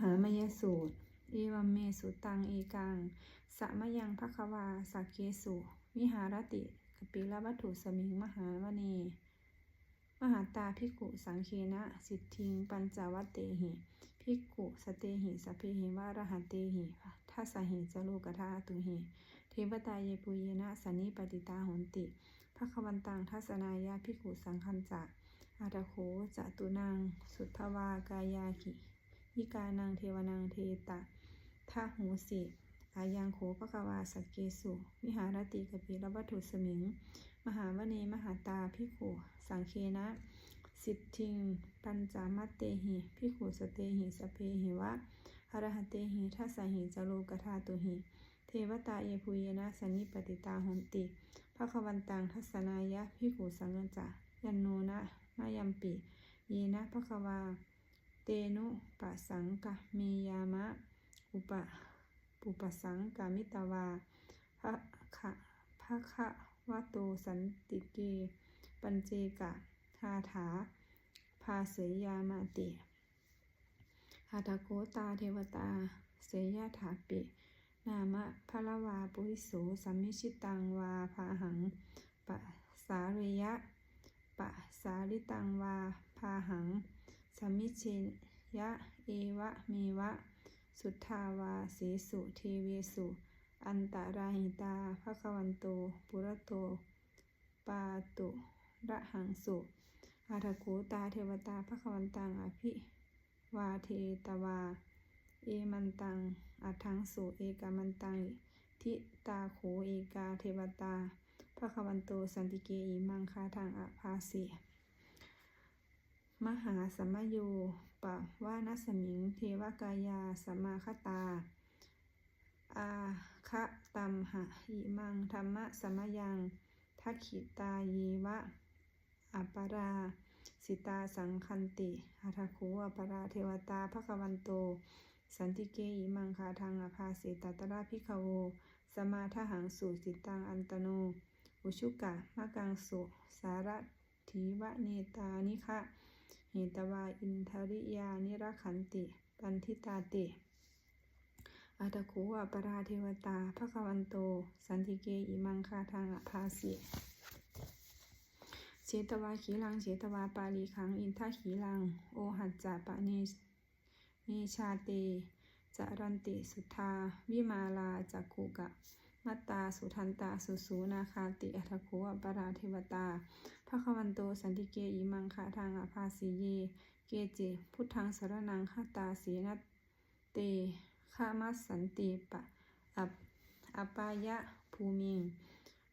หามยสูตร เอวัมเมสุตังเอกังสะมยังภควาสักเกสุวิหารติกปิลวัตถุสมิงมหาวเนมหาตาภิกุสังเคนะ สิทธิง ปัญจวัตเตหิภิกุสเตหิสเพหิวารหันเตหิทัสหิจโลกธาตุหิเทวตาเยปุเยนะสันนิปติตาหนติภควันตังทัศนายาภิกุสังคัญจะอาตโขจตุนัง สุทธวากายาขิ ยิกานังเทวนังเทตะทาหูสิอายังโขภควาสกเกสุ วิหารติกปิรวัตถุสมิง มหาวเนมหาตาภิขุสังเคนะ สิทธิง ปัญจามัตเตหิภิขุสเตหิสเพหิวะอรหตเตหิทัสสหิจโลกธาตุหิ เทวตาเยปุเยนะสันนิปติตาหนติภควันตังทัศนายะภิขุสังฆจะยันโนนะมายัมปิ เยนะภควา เตนุปะสังกะเมยามะ อุปะปุปสังกามิตวาภะคะภะคะวะโตสันติเก ปัญเจกะทาถา ภาเสยามาติหาทโกตาเทวตา เสยถาปิ นามะพะละวาปุริโสสัมมิชิตังวาภาหังปะสาเรยะปะสาริตังวาภาหัง มมิเชยะเอวะเมวะ สุทธาวาเสสุเทเวสุ อันตราหิตาภควันโต ปุระโต ปาตุระหังสุ อาทโขตาเทวตาภควันตังอภิวาเทตวา เอมันตังอัทังสุเอกามันตัง ทิตาโขเอกาเทวตาภควันโตสันติเกอิมังคาทางอภาสิ มหาสัมมโยปะวานัสมิง เทวกายาสมมาคตา อาคะตัมหะหิมังธรรมะสมยังทักขิตาเยวะ อัปปารา สิตาสังคันติอัทโขอัปปาราเทวตาภควันโต สันติเกอิมังคาทางอภาสิตตระพิคโว สมาทหังสุสิตังอันตโน อุชุกะมะกังสุ สารถีวะเนตานิคะ เหตวาอินทริยานิรขันติ ปันทิตาติ อัตโขอัปราเทวตาภควันโต สันติเกอิมังคาทางอภาสิเชตวาขีลังเชตวาปาลีขังอินทขีลัง โอหัจจะปะเนเนชาเตจารันติสุทธา วิมาลาจักขุกะ มัตตา สุทันตา สุสูนาคาติอัตโขอัปปาราเทวตาภควันโต สันติเกอิมังคาทางอภาสีเย เกเจพุทธังสรนังคาตาสีนัตเตฆามัสสันติปะอัปอัปายะ ภูมิง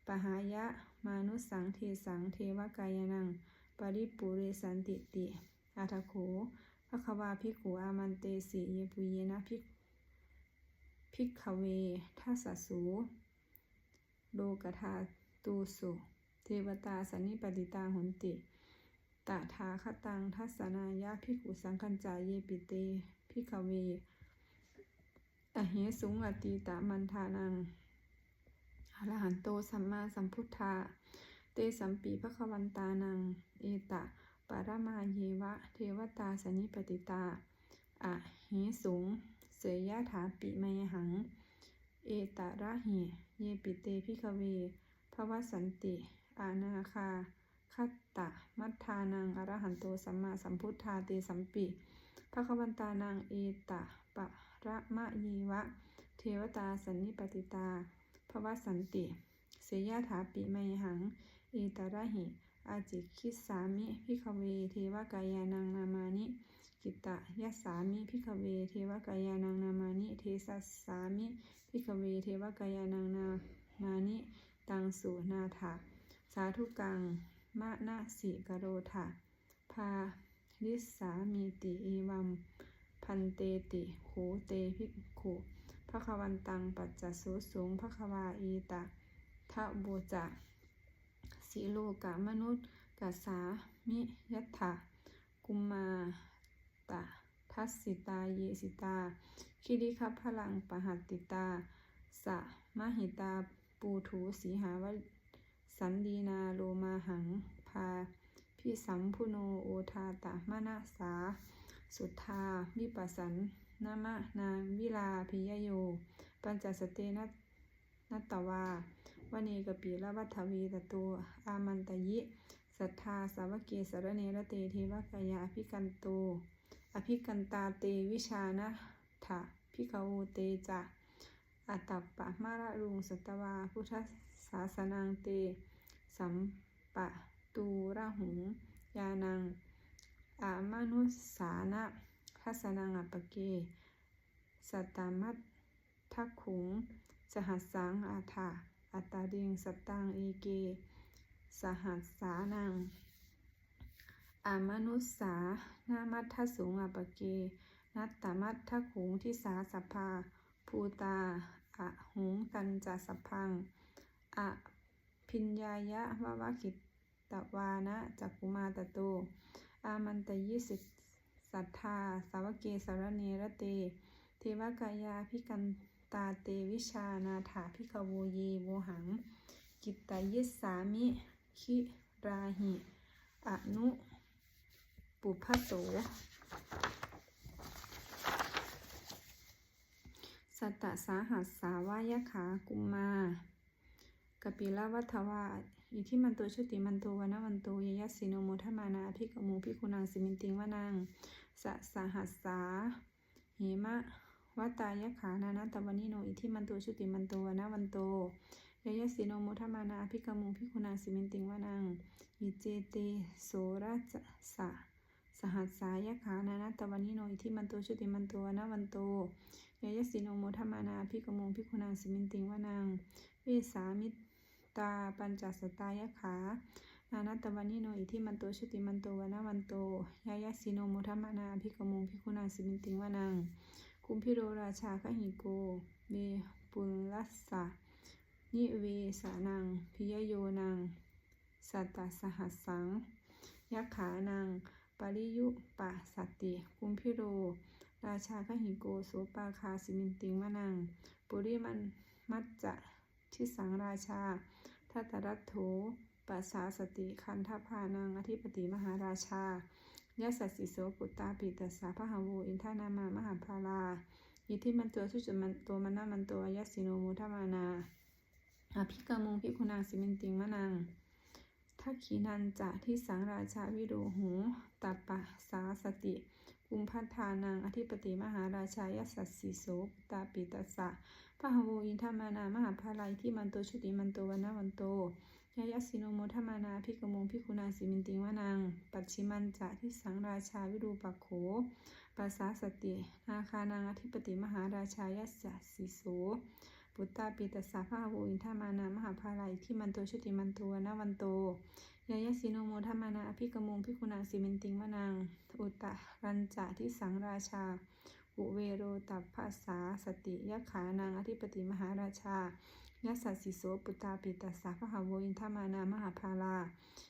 ปหายะ มานุสังเทสังเทวกายนัง ปริปุเรสันติติอาทโขภควาภิกุอามันเตสีเยปุเยนะภิก ภิกขเวทัสสูโลกธาตูสุเทวตาสันนิปติตาหุนติตถาคตังทัสนายะภิกขุสังคัญจายเยปิเตภิกขเวอเหสุงอตีตามันทานังอรหันโตสัมมาสัมพุทธา เตสัมปีพระควันตานัง เอตะปารามาเยวะ เทวตาสนิปติตาอะเหสุง เสยยะถาปิไมหัง เอตะระหิเยปิเตพิคเวภวสันติ อานาคาคัตตะ มัทธานังอรหันโตสัมมาสัมพุทธาเตสัมปิพระควันตานังเอตะปะระมะเยวะ เทวตาสันนิปติตาภวสันติ เสยยะถาปิไมหัง เอตาระหิอาจิคิสามิพิคเว เทวกายานังนามานิ กิตะยัสามิพิคเวเทวกายานังนามานิเทสัสสามิพิคเวเทวกายานังนามานิตังสุนาถาสาธุกังมะนะสิกโรธาพาลิสามีติเอวัมพันเตติโขเตภิกขุภควันตังปัจจสุสูงภควาอีตะทะโบจะสีโลกะมนุษย์กัสสามิยัตถะกุมมา ตะทัสสิตา เยสิตา คิริคัพพลังปหัตติตา สะมหิตา ปูถูสีหาวสันดีนาโลมาหัง พาพิสัมพุโนโอทาตะมะนะสา สุทธาวิปัสสันนามะนาวิลาพิยโย ปัญจสเตนะนัตตวาวเนกปีละวัฏวีตโตอามันตยิ สัทธาสาวกเกสรเนระเตเทวกายาภิกันโต อภิกันตาเตวิชานะถะพิกาโวเตจะอัตปปะมาระรุงสัตวา พุทธศาสนังเต สัมปะตูระหุง ยานัง อามานุสานะทัสนังอัปเก สตามัตทักขุง สหัสสังอาถาอัตตาดิงสตังเอเก สหัสสานัง อามนุสสานามัททสุงอปเก นัตตมัตทขุงทิสาสัพพาภูตาอะหุงตันจัสัพพัง อะพิญญายะวะวะกิตตวานะจักกุมาตโต อามันตยิสิสัทธา สาวกเกสารเนระเต เทวกายาพิกันตาเตวิชานาถาพิกโวเยโวหัง กิตตยิสสามิ คิราหิ อนุ ปุพพโสสัตตสาหัสสาวายขากุมมากปิลวัฏวาอิทิมันโตชุติมันโตวนวันโตยยัสสิโนโมทมานาภิกมูภิกุนางสิมินติงวานางสะสหัสสาเหมะวัตายขานานาตวนิโนอิทิมันโตชุติมันโตวนวันโตยยัสสิโนโมทมานาภิกมูภิกุนางสิมินติงวานางอิเจเตโสระจะสะ สหัสสายขานานาตวนิโนอิทิมันโตชุติมันโตวนวันโตยยัสสิโนโมทมานาภิกมูภิกุนาสิมินติงวานางเวสามิตาปัญจสตายขานานัตตวันนิโนอิทิมันโตชุติมันโตวนาวันโตยายาสิโนมุทมานาภิกมงภิกุณาสิมินติงวานังคุมพิโรราชาคหิโกเมปุลลัสสะนิเวสานังพิยโยนังสัตตสหัสสังยักขานัง ปริยุปะสัตติคุมพิโร ราชาคหิโกโสปาคาสิมินติงวานัง ปุริมันมัจจะทิสังราชาทัตรัตโถปัสสาสติคันทพานังอธิปติมหาราชายสัสสิโสปุตตาปิตัสสะพะหาวูอินทานามามหาพาลาอิทิมันตัวทุจุมันตัวมันนามันตัวยสิโนมุทมานาอภิกามุงพิคุณางสิมินติงมะนัง ทักขีนันจะที่สังราชาวิโรหูตัปปะสาสติกุมพัทานังอธิปติมหาราชายสัสสิโสตาปิตัสสะพหาวูอินทามานามหาภาลัยที่มันโตชุติมันโตวันนาวันโตยายสิโนโมทมานาพิกมงพิคุนาสิมินติวานางปัจฉิมันจะที่สังราชาวิรูปักโขปัสสาสติ นาคานางอธิปติมหาราชายัสสสิโส ปุตตาปิตสาพหาวูอินทามานามหาภาลัยที่มันโตชุติมันโตวันนาวันโตยายสิโนโมทมานาพิกมงพิคุนาสิมินติงวานางอุตตะรันจะที่สังราชา อุเวโรตัพภาษาสติยขานางอธิปติมหาราชายัสสสิโสปุตตาปิตัสสะพหาโวอินทามานามหาภาลา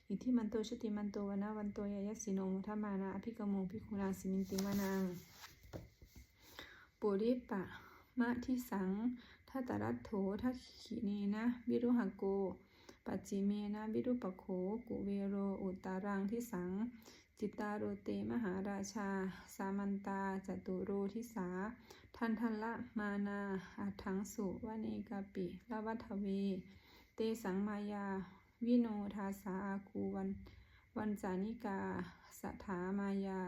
อิทิมันโตชุติมันโตวนาวันโตยายสสิโนมุทมานาอภิกโมภิกุณาสิมินติวานางปุริปะ มะทิสังทัตรัตโถทักขิเนนะวิรุหโก ปัจจิเมนะวิรุปโขกุเวโร อุตตารังทิสัง จิตตาโรเตมหาราชา สามันตาจตุโรทิสา ทันทันละมานาอัถังสุวเนกาปิละวัฒเว เตสังมายา วิโนทาสาอาคูวันวันจานิกาสถามายา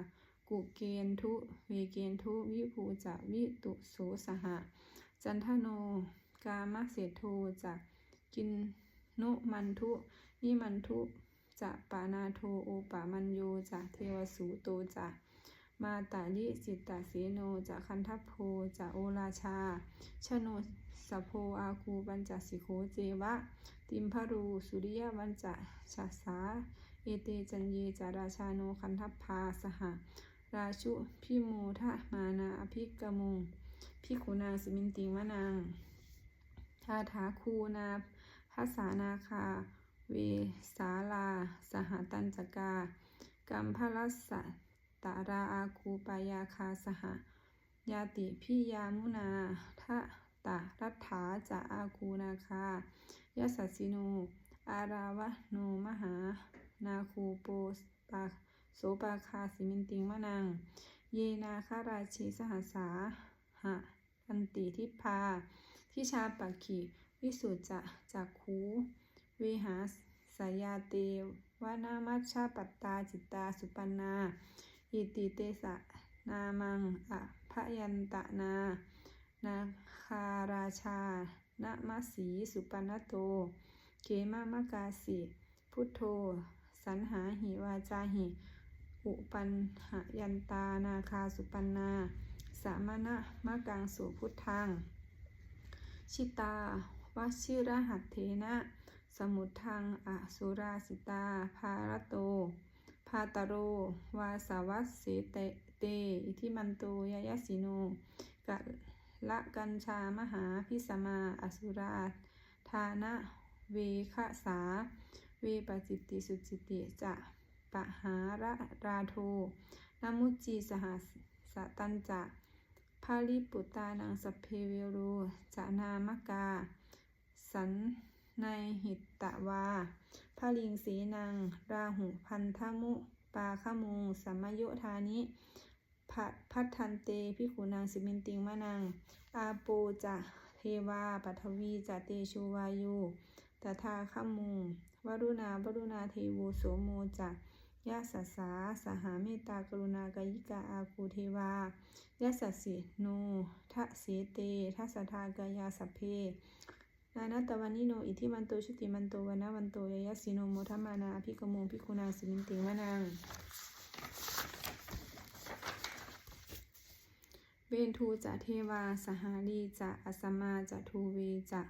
กุเกนทุเวเกนทุวิภูจะวิตุโสสหะ จันทโน กามเสโทจะกินนุมันทุนิมันทุจะปานาโทโอปามันโยจะเทวสูโตจะมาตาลิสิตาเสโนจะคันทัพโพจะโอราชา ชโนสโพอาคูบัญจสิโคเจวะ ติมพรูสุริยวันจะชาสา เอเตจันเยจาราชาโนคันทัพพาสห ราชุพิโมทะมานาอภิกมุงพิกุนาสมินติงวานางทาถาคูนาภาษานาคา เวสาลา สหตันจกา กัมพลัสสตาราอาคูปายาคาสหยาติพิยามุนาทะตารัฐาจะอาคูนาคายาสัสิโน อาราวะโนมหา นาคูโปสปา โสปาคาสิมินติงมะนัง เยนาคาราชีสหัสาหะอันติทิพาทิชาปักขิวิสุจะจักขูเวหาสายาเตวานามัชชาปัตตาจิตตาสุปันนาอิติเตสะนามังอะพยันตะนา นาคาราชานมะสีสุปันโต เกมามกาสิ พุทโธ สันหาหิวาจาหิ อุปันหยันตานาคาสุปันนาสามณะมะกังสุพุทธัง ชิตาวชิระหัตเทนะ สมุทังอสุราสิตา ภารโตพาตโร วาสาวัสเสเตเต อิทิมันโตยายสิโนกะละกัญชามหาพิสมา อสุราทานะ เวคสา เวปจิตติสุจิติจะ ปะหาระราโทนามุจีสหัสสตันจะพาลิปุตานังสเพเวโรจะนามกา สันในหิตตะวาพาลิงสีนางราหุพันธมุปาขมุงสัมมโยธานิพัพัทธันเตพิขุนางสิมินติงมะนางอาโปจะเทวาปัทวีจะเตชูวายุตถาขมุงวรุณาวรุณาเทโวโสโมจะ ยะสัสสาสหาเมตตากรุณากายิกาอาคูเทวายะสัสสิโนทะเสเตทัสทากายาสัพเพนานาตวันนิโนอิทิมันโตชุติมันโตวนาวันโตยยสิโนโมทัมมานาพิกโมพิคุณาสิมินติวนางเวนทูจะเทวา สหารีจะอสมมาจะทูเวจะ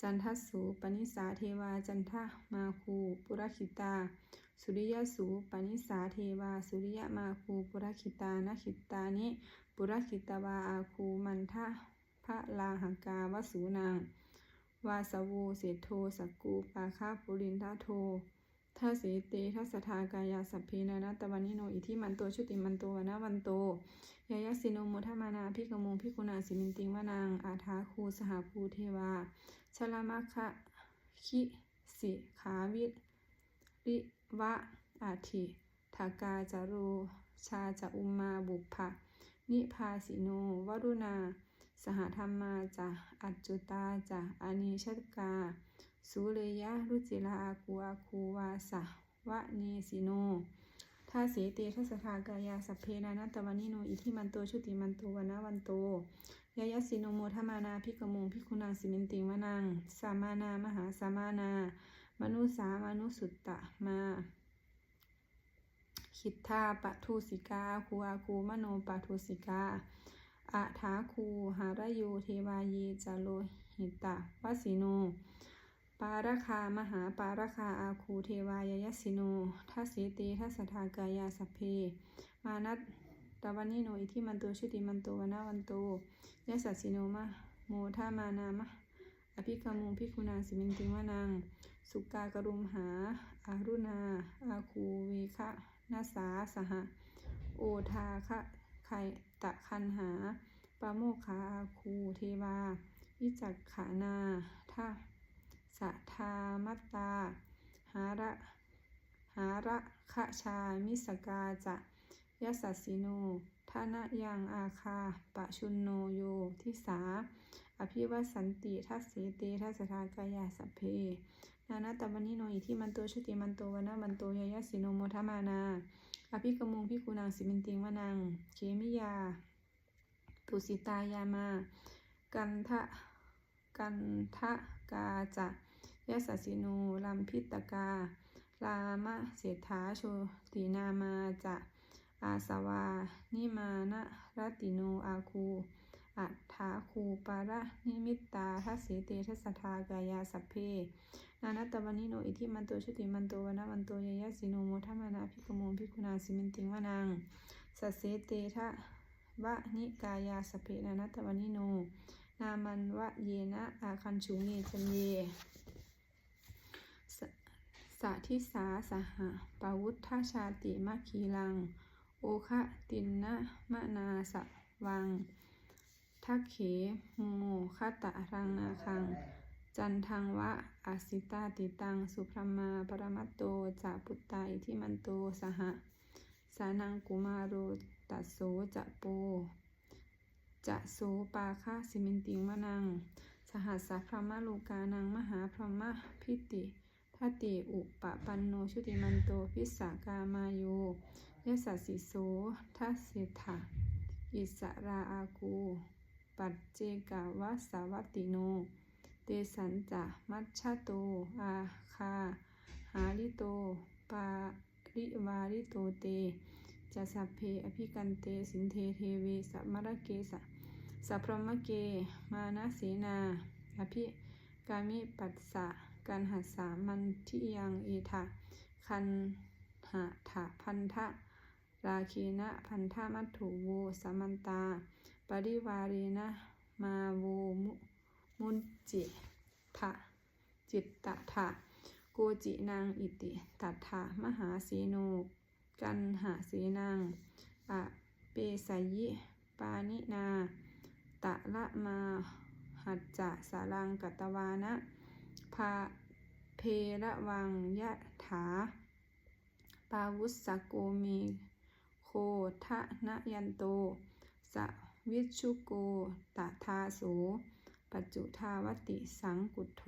จันทสูปนิสาเทวาจันทมาคูปุรคิตา สุริยสูปนิสาเทวา สุริยมาคูปุรคิตานาคิตานิปุรคิตวาอาคูมันทะพระลาหังกาวสูนาง วาสโวเสโทสกกูปาคาปุรินทาโททัสเสเตทัสทากายาสัพเพนานาตะวันนิโนอิทิมันโตชุติมันโตวนาวันโตยายาสิโนโมทมานาพิกโมพิกุณาสิมินติงวานาง อาทาคูสหภูเทวาชลามะคะคิสิขาวิริ วะอาทิทากาจารุชาจะอุมมาบุพภะนิพาสิโนวรุณา สหธรรมาจะอัจจุตาจะอานิชกา สุเรยะรุจิลาอาคูอาคูวาสะวะเนสิโนทาเสเตทัสทากายาสัพเพนานัตวันนิโน อิทิมันโตชุติมันโตวนาวันโตยายสิโนโมทมานาพิกโมพิคุณังสิมินติงวนังสามานา มหาสามานา มนุสามนุสุตตะมาคิดทธาปทุสิกาคูอาคูมโนปทุสิกาอาถาคูหารโยเทวาเยจโลหิตะวสิโน ปาราคามหาปาราคาอาคูเทวายยสิโนทัสเสเตทัสทากายาสเพ มานัตตะวันนิโนอิทิมันโตชุติมันโตวนาวันโตยสัสสิโนมะโมทามานามะ อภิกามุงพิคุณาสิมินติวานัง สุกากรุมหา อารุณา อาคูเวคะนาสาสหะ โอทาคะไคตะคันหาปาโมคขาอาคูเทวา วิจักขานาทะสะทามัตตา หาระ หาระคะชามิสกาจะยะสัสสิโนทานะยังอาคาปะชุนโนโยทิสา อภิวัสันติทัสเสเตทัสทากายาสัพเพ นานาตวันนิโนอิทิมันโตชุติมันโตวนามันโตยายาสิโนโมทมานา อภิกมุงพิกุนางสิมินติงวนัง เคมิยา ตุสิตายามา กันทะ กันทะกาจะยะสัสิโนลัมพิตกาลามะเศรษฐาโชตินามาจะ อาสวา นิมานะรติโนอาคู อัฏฐาคูปาระนิมิตตาทัสเสเตทัสทากายาสัพเพ นานัตตวันนิโนอิทิมันโตชุติมันโตวนาวันโตยยะสิโนโมทัมานาภิกโมภิกุณาสิมินติงวานังสัสเสเตทะวะนิกายาสัพเพนานัตตวันนิโน นามันวะเยนะอาคันชุงเยจันเยสสะทิสาสหะปาวุธาชาติมะคีลัง โอคะตินนะมะนาสะวัง ทักเขโมคตะรังนาคัง จันทังวะอาสิตาติตัง สุพรมาปรมัตโตจะปุตตาอิทิมันโตสหะ สานังกุมาโรตัดโสจะโป จะโสปาคาสิมินติงมะนัง สหัสสะพรหมลูกานังมหาพรหมพิติทัติอุปปันโนชุติมันโตพิสากามาโยยสสสิโสทัสสิทะอิสราอากู ปัจเจกวาสาวัติโน เตสันจะมัชชะโต อาคา หาลิโต ปาริวาริโตเต จะสัพเพอภิกันเตสินเทเทเวสัมมรเกสะสัพพรมเก มานะเสนา อภิกามิปัสสะกันหัสสามันทิยังเอทะคันหะถะพันธะราเคนะพันธมัตถุโวสามันตา ปริวาเรนะมาโวมุมุนจิทะจิตตะทะโกจินางอิติตัทะมหาสีโนกันหาสีนางอะเปสยิ ปานินา ตะละมาหัจจะสารังกัตวานะภาเพระวังยะถา ปาวุสสโกมีโคทะนะยันโตส วิชุโกตทาโส ปัจจุทาวติสังกุโธ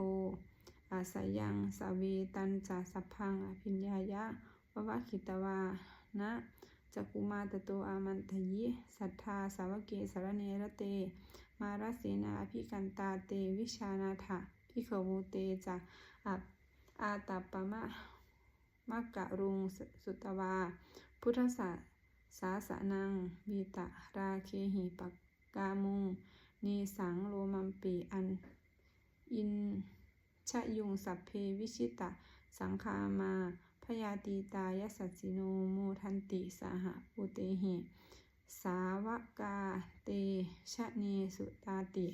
อาสยังสเวตันจาสพังอภิญญายะวะวะคิตวานะจักุมาตโตอามันทยิ สัทธาสาวเกสารเนระเต มารเสนาพิกันตาเตวิชานาถะพิขวูเตจะอับอาตาปะมะมะกะรุงสุตวา พุทธศาส สาสนังวีตะราเคหิปกกามุงนีสังโลมัมปีอัน อินชะยุงสัพเพวิชิตะ สังคามาพยาตีตายสัสสิโนโมทันติสหปุเตหิ สาวกาเตชะเนสุตาติ